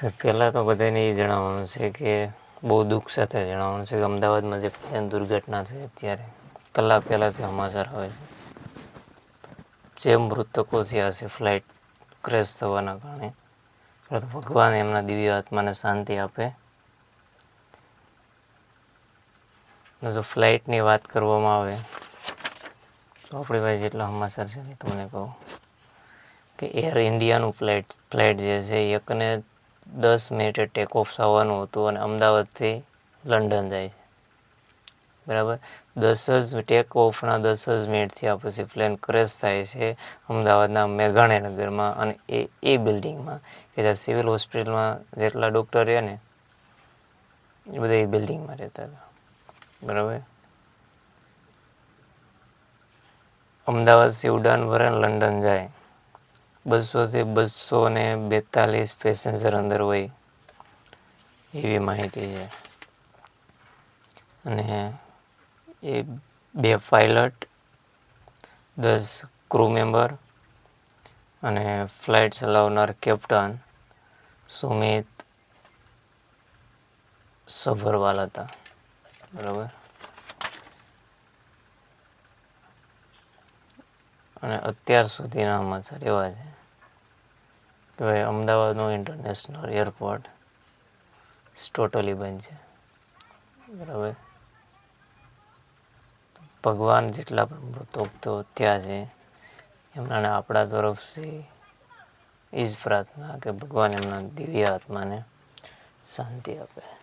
પહેલાં તો બધાને એ જણાવવાનું છે કે બહુ દુઃખ સાથે જણાવવાનું છે કે અમદાવાદમાં જે પ્લેન દુર્ઘટના થઈ અત્યારે, કલાક પહેલાંથી સમાચાર આવે છે. જે મૃતકો થયા છે, ફ્લાઇટ ક્રેશ થવાના કારણે. ભગવાન એમના દિવ્ય આત્માને શાંતિ આપે. જો ફ્લાઇટની વાત કરવામાં આવે, તો આપણી પાસે જેટલા સમાચાર છે તમને કહું કે એર ઇન્ડિયાનું ફ્લાઇટ ફ્લાઇટ જે છે, એકને દસ મિનિટે ટેક ઓફ થવાનું હતું અને અમદાવાદથી લંડન જાય છે. બરાબર? દસ જ ટેક ઓફના દસ જ મિનિટ થયા પછી પ્લેન ક્રેશ થાય છે અમદાવાદના મેઘાણીનગરમાં અને એ એ બિલ્ડિંગમાં કે જ્યાં સિવિલ હોસ્પિટલમાં જેટલા ડૉક્ટર રહે ને, એ બધા એ બિલ્ડિંગમાં રહેતા હતા. બરાબર? અમદાવાદથી ઉડાન ભરે લંડન જાય. બસોથી બસો ને બેતાલીસ પેસેન્જર અંદર હોય એવી માહિતી છે. અને એ બે પાયલટ દસ ક્રૂ મેમ્બર અને ફ્લાઇટ ચલાવનાર કેપ્ટન સુમિત સભરવાલ હતા. બરાબર? અને અત્યાર સુધીના સમાચાર એવા છે. કે ભાઈ અમદાવાદનું ઇન્ટરનેશનલ એરપોર્ટ ટોટલી બંધ છે. બરાબર? ભગવાન જેટલા પણ મૃતોક્તો ત્યાં છે, એમનાને આપણા તરફથી એ જ પ્રાર્થના કે ભગવાન એમના દિવ્ય આત્માને શાંતિ આપે.